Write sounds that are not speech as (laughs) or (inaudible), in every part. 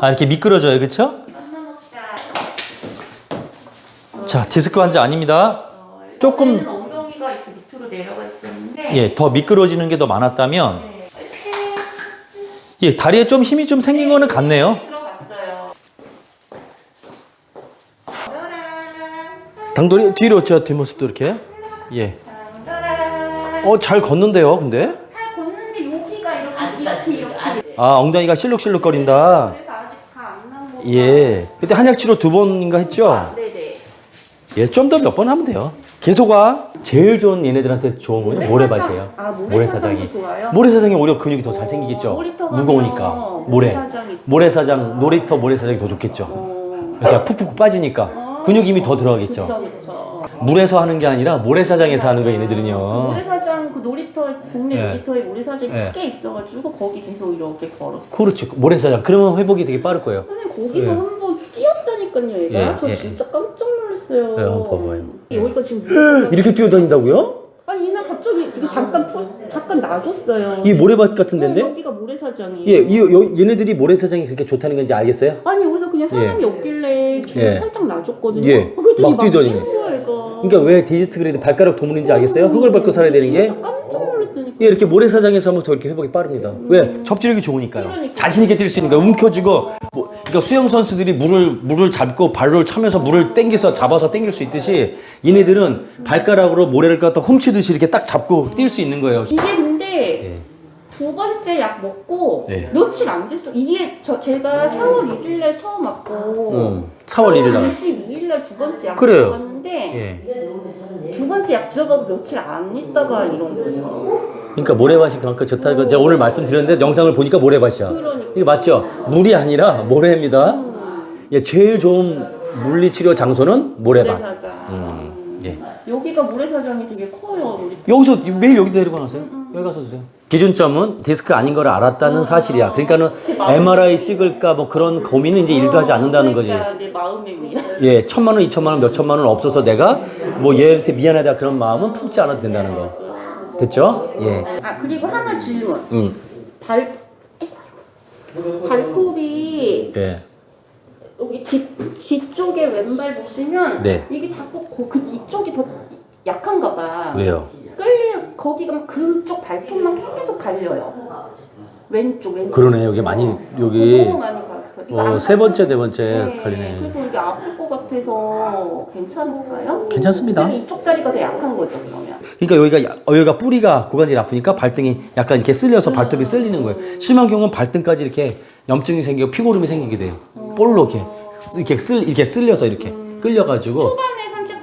아 이렇게 미끄러져요, 그렇죠? 먹자. 자, 디스크 환자 아닙니다. 조금- 조금 엉덩이가 이렇게 밑으로 내려가 있었는데. 예, 더 미끄러지는 게 더 많았다면 네. 옳지. 예, 다리에 좀 힘이 좀 생긴 거는 같네요. 들어갔어요. 따란. 당돌이 뒤로 저 뒷모습도 이렇게. 예. 따란. 어, 잘 걷는데요, 근데? 잘 걷는데 여기가 이렇게 이렇게 이렇게. 아, 엉덩이가 실룩실룩거린다. 예. 그때 한약 치료 두 번인가 했죠? 네네. 예, 좀 더 몇 번 하면 돼요. 계속아 제일 좋은 얘네들한테 좋은 거는 모래밭이에요. 아, 모래사장도 좋아요? 모래사장이 오히려 근육이 더잘 어, 생기겠죠. 놀이터 무거우니까. 모래. 모래사장 있어요. 모래사장, 놀이터 모래사장이 더 좋겠죠. 어. 그러니까 푹푹 빠지니까 근육 힘이 더 들어가겠죠. 그쵸 그쵸. 물에서 하는 게 아니라 모래사장에서 하는 거 얘네들은요. 모래사장 그 놀이터 동네 네. 놀이터에 모래사장이 네. 크게 있어가지고 거기 계속 이렇게 걸었어. 그렇죠. 모래사장. 그러면 회복이 되게 빠를 거예요. 선생님 거기서 네. 한번 뛰었다니까요 얘가. 예, 저 예. 진짜 깜짝 놀랐어요. 네, 한번 봐봐요. 여기가 지금 (laughs) 이렇게 뛰어다닌다고요? 아니 이날 갑자기 이렇게 잠깐 푸, 잠깐 놔줬어요. 이 모래밭 같은 어, 데인데? 여기가 모래사장이에요. 예, 이, 여- 얘네들이 모래사장이 그렇게 좋다는 건지 알겠어요? 아니 여기서 그냥 사람이 없길래 줄 예. 살짝 놔줬거든요. 예. 어, 막 뛰더니. 뛰는. 그러니까 왜 디지트 그레이드 발가락 도문인지 알겠어요? 흙을 밟고 살아야 되는 게? 깜짝 예, 이렇게 모래사장에서 하면 더 이렇게 회복이 빠릅니다. 왜? 접지력이 좋으니까요. 자신 있게 뛸 수 있으니까 움켜쥐고 뭐, 그러니까 수영 선수들이 물을 물을 잡고 발로 차면서 물을 땡겨서 잡아서 땡길 수 있듯이 얘네들은 발가락으로 모래를 갖다 훔치듯이 이렇게 딱 잡고 뛸 수 있는 거예요. 이게 근데 예. 두 번째 약 먹고 네. 며칠 안 됐어. 이게 저 제가 4월 1일 날 처음 맞고 응. 4월 1일 날. 22일 날 두 번째 약 그래요. 들어갔는데 예. 두 번째 약 들어가고 며칠 안 있다가 이런 거예요. 그러니까 모래밭이 그만큼 좋다고 제가 오늘 말씀드렸는데 영상을 보니까 모래밭이야. 그러니까. 이게 맞죠? 물이 아니라 모래입니다. 예, 제일 좋은 물리치료 장소는 모래밭. 음, 예. 여기가 모래사장이 되게 커요. 우리. 여기서 매일 여기 데리고 가세요. 여기 가서 주세요. 기준점은 디스크 아닌 걸 알았다는 사실이야. 그러니까는 MRI 찍을까 뭐 그런 고민은 이제 일도 하지 않는다는 거지. 그러니까 내 마음의 위안. 예, 천만 원, 이천만 원, 몇 천만 원 없어서 내가 뭐 얘한테 미안하다 그런 마음은 품지 않아도 된다는 거. 됐죠? 예. 아 그리고 하나 질문. 음. 발 발톱이 예. 여기 뒤, 뒤쪽에 왼발 보시면 네. 이게 자꾸 거, 그 약한가 봐. 왜요? 끌려 거기가 막 그쪽 발톱만 계속 갈려요. 왼쪽 왼쪽. 그러네. 여기 많이 여기 너무 많이 갈려. 이거 어, 안세 번째, 네? 번째 네, 걸리네. 그래서 이게 아플 것 같아서 괜찮을까요? 괜찮습니다. 그냥 이쪽 다리가 더 약한 거죠 그러면. 그러니까 여기가 야- 어, 여기가 뿌리가 고관절이 아프니까 발등이 약간 이렇게 쓸려서 발톱이 쓸리는 거예요. 심한 경우는 발등까지 이렇게 염증이 생기고 피고름이 생기게 돼요. 볼로 이렇게 쓰- 이렇게 쓸 이렇게 쓸려서 이렇게 끌려가지고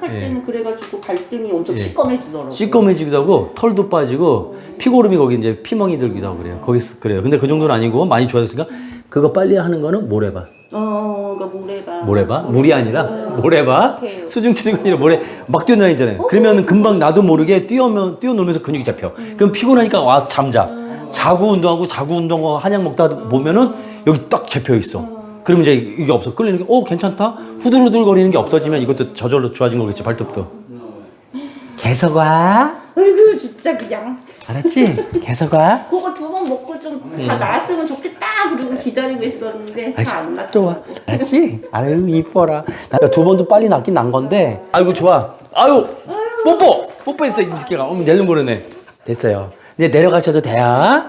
산책할 예. 때는 그래가지고 발등이 엄청 예. 시꺼매지더라고요. 시꺼매지기도 하고 털도 빠지고 피고름이 거기 이제 피멍이 들기도 하고 그래요. 거기 쓰- 그래요. 근데 그 정도는 아니고 많이 좋아졌으니까 그거 빨리 하는 거는 모래밭. 어, 그러니까 모래가. 모래밭? 물이 아니라 모래밭? 오케이. 수중 치는 거 아니라 모래 막 뛰어다니잖아요. 그러면 금방 나도 모르게 뛰어면 뛰어놀면서 근육이 잡혀. 그럼 피곤하니까 와서 잠자. 자고 운동하고 자고 운동하고 한약 먹다 보면은 여기 딱 잡혀 있어. 그러면 이제 이게 없어. 끌리는 게, 어, 괜찮다? 후들후들 거리는 게 없어지면 이것도 저절로 좋아진 거겠지, 발톱도. 계속 와. 아이고 진짜 그냥 알았지? 계속 와. (laughs) 그거 두 번 먹고 좀 다 나았으면 좋겠다 그러고 기다리고 있었는데 다 안 났. 또 와. 알았지? 아유, 이뻐라. 나두 번도 빨리 낫긴 난 건데. 아이고, 좋아. 아유, 뽀뽀! 뽀뽀했어, 이 새끼가. 어머, 낼름 모르네. 됐어요. 이제 내려가셔도 돼요.